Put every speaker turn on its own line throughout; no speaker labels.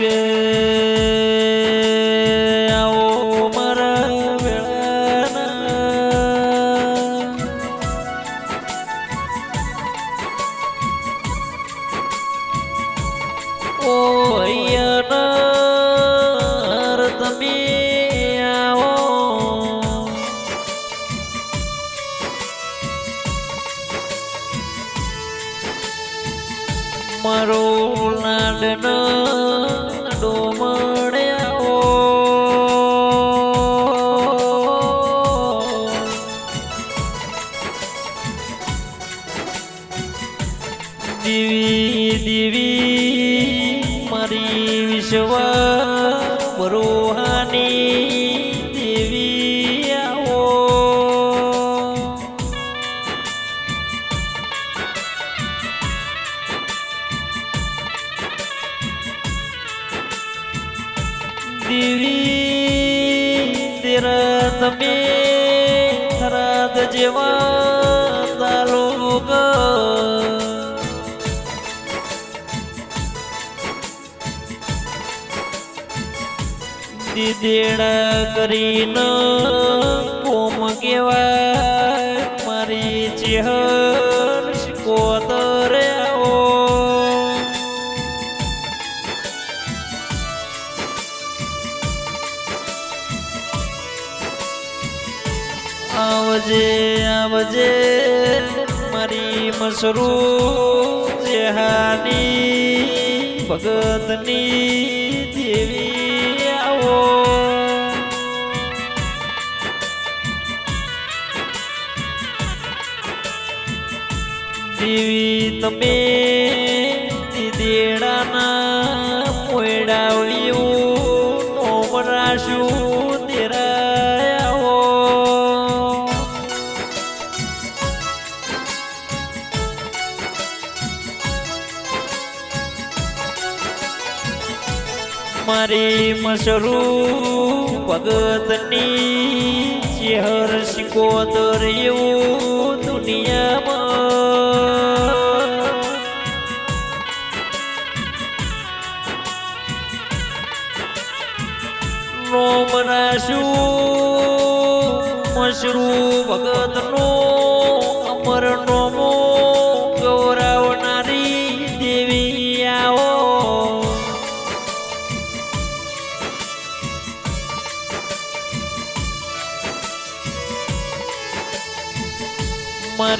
કે દેવી તેરા તમે થરાદ જેવા તાલુક દીદેડા કરીને કોમ કેવાય મસરૂ જેહાની ભગતની દેવી આવો. દેવી તમે મારી મશરૂ ભગતની ચેહર શિકોતર એવું દુનિયામાં. નોમ રાશું મસરૂ ભગતનું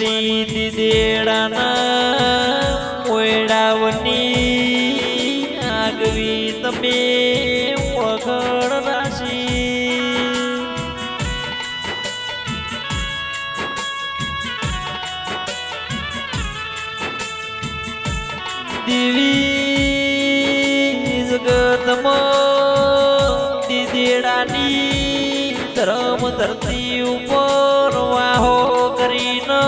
મારી દીદેડાના મોયડાવની આગવી તમે ઓળખણ રાશી દેવી જગતમાં દીદેડાની ધરમ ધરતી ઉપર કરીને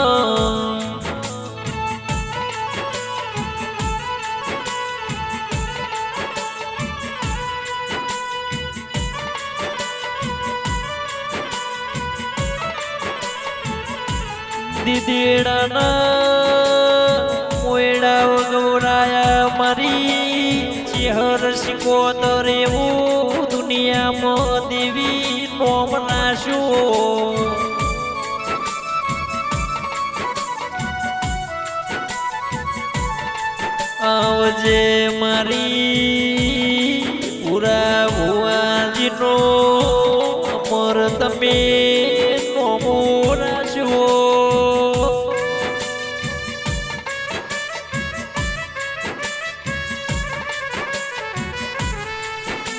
દીદેડાના મોયડા ગૌરાયા મારી ચેહર શિકોતર એવું દુનિયામાં દેવી નોમ નાશું. આવજે મારી પૂરા ભુવાજીનો અમર તમે નોમો રાશો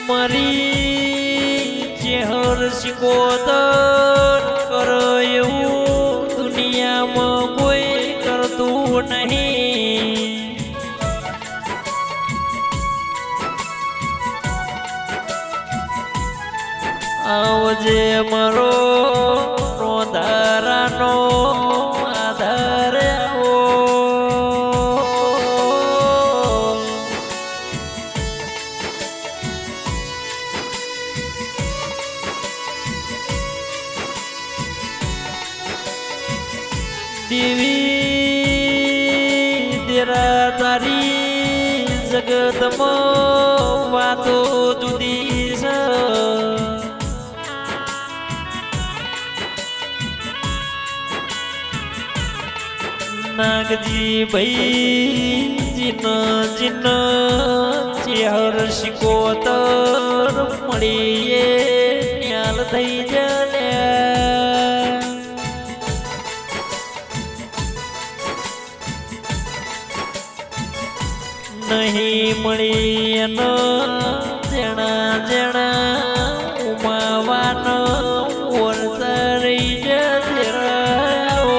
મારી ચેહર શિકોતર વાતો જુદી છે. નાગજી ભાઈ જીન જીન ચેહર શિકોતર મળીએ ન્યાલ થઈ જલ્યા નહીં મળી એનો જણા જણા ઉમાવાનો જતી રહ્યો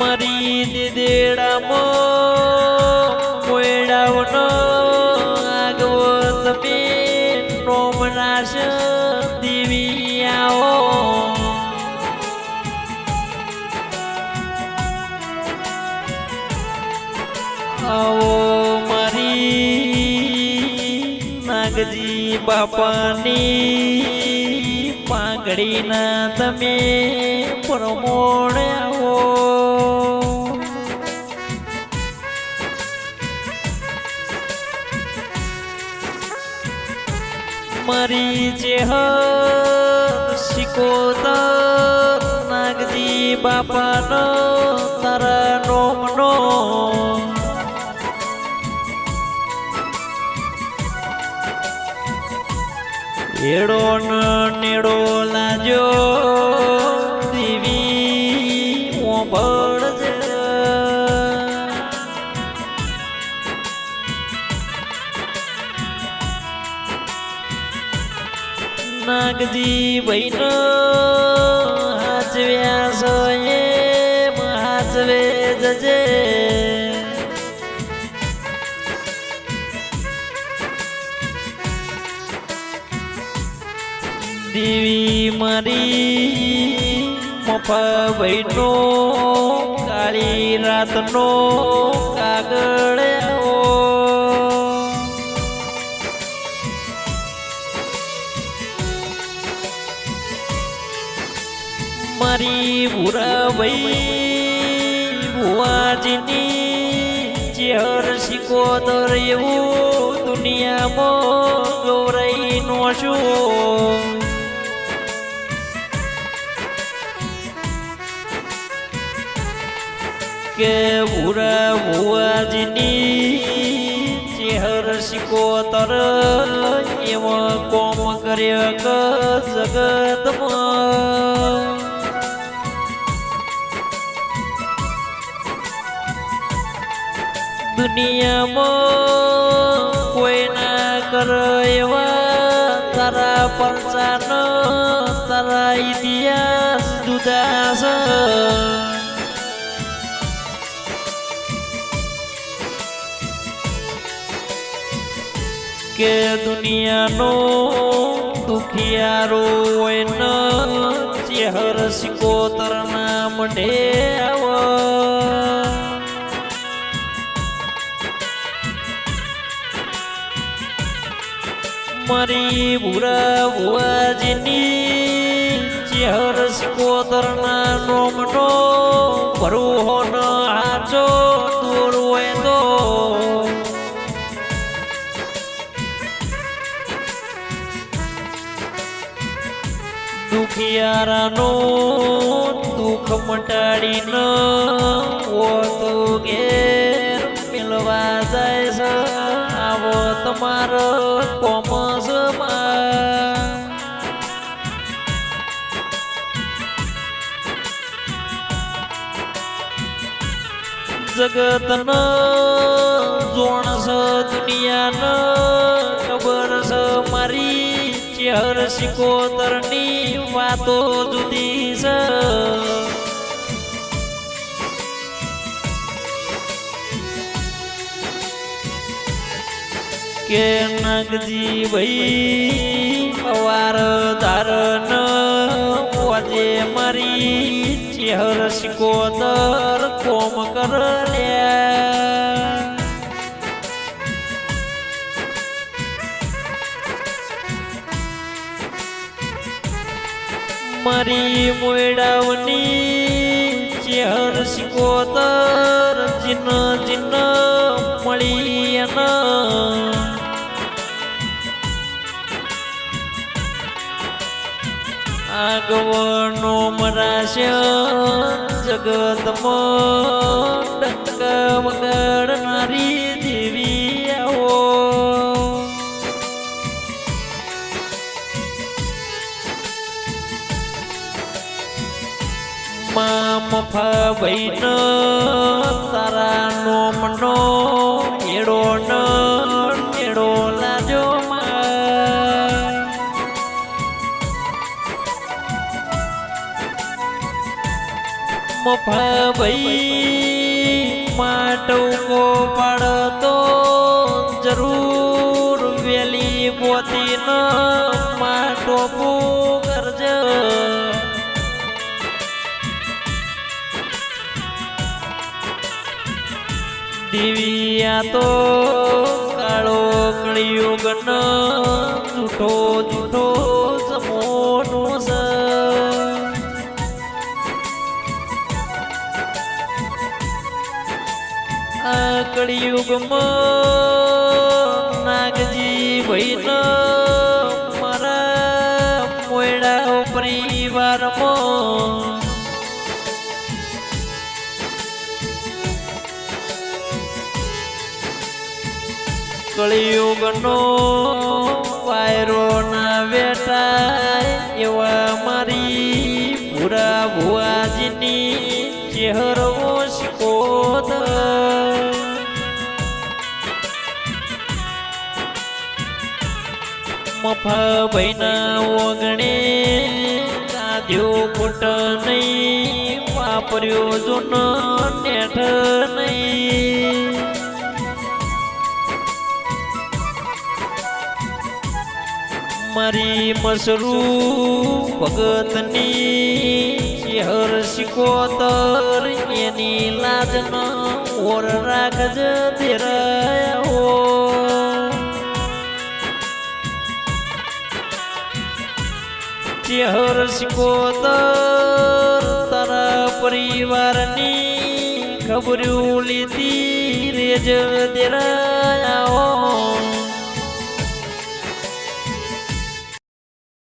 મરી દેડામાં મોયડાવનો આગવો સપી નોમનાશ. દેવી બાપાની પાંગડીના તમે પ્રમોણ્યા હો. મરી ચેહ શિકોતર નાગજી બાપાનો તારા એડો નેડો લાજો દેવી મોબળ નાગજી ભાઈનો ભાઈનો કાળી રાતનો કાગળ મારી ભૂરાભાઈ ભુવાજીની ચેહર શિકોદર એવું દુનિયામાં ગૌરાઈ નો શું કે ભૂરા ભુવાજીની ચેહર શિકોતર એમાં કોમ કર્યા જગતમાં. દુનિયામાં કોઈ ના કરે એવા તારા પરચાનો તારા ઇતિહાસ જુદા છે કે દુનિયાનો દુખિયારો હોય ન ચેહર સિકોતર ના મઢે આવા. મારી ભૂરા ભુવાજીની ચેહર સિકોતર ના નોમનો ભરવો ન હાચો. દુખિયારાનો દુઃખ મટાડીને ઓતો ઘેર મિલવા જાય છે. આવો તમારો કોમસમાં જગતનો ચેહર સિકોતરની વાતો જુદી છે. કે નાગજી ભાઈ અવાર ધારણ વાજે મારી ચેહર સિકોતર કોમ કર મારી મોડાવની ચેહર શિકોતર જીન જીન મળી આગવનો મરાશે જગતમાં ડંક વગાડનારી ભાઈન તારા નો મનો એડો ન એડો લાજો માં. મફા ભાઈ માટકો પાડતો જરૂર વેલી પોતી ન માટો દિવ્યા તો કાળો કળિયુગ ન જૂઠો જૂઠો સમોનો સ. આ કળિયુગમાં નાગજી ભાઈન મારા મોયડા પરિવારમાં કળિયુગનો પાયરો ના વેટાય એવા મારી પૂરા ભુવાજીની ચહેરો શિકોદ મફા ભૈના ઓગણે સાધ્યો ખોટ નહીં, વાપર્યો જો નેઠ નહીં. મારી મસરૂ ભગતની હર શિકોતર, એની લાજન ઓર રાખજ ધીરાયો હર શિકોતર તારા પરિવારની ખબર્યું લીધી, રેજ દેરાયો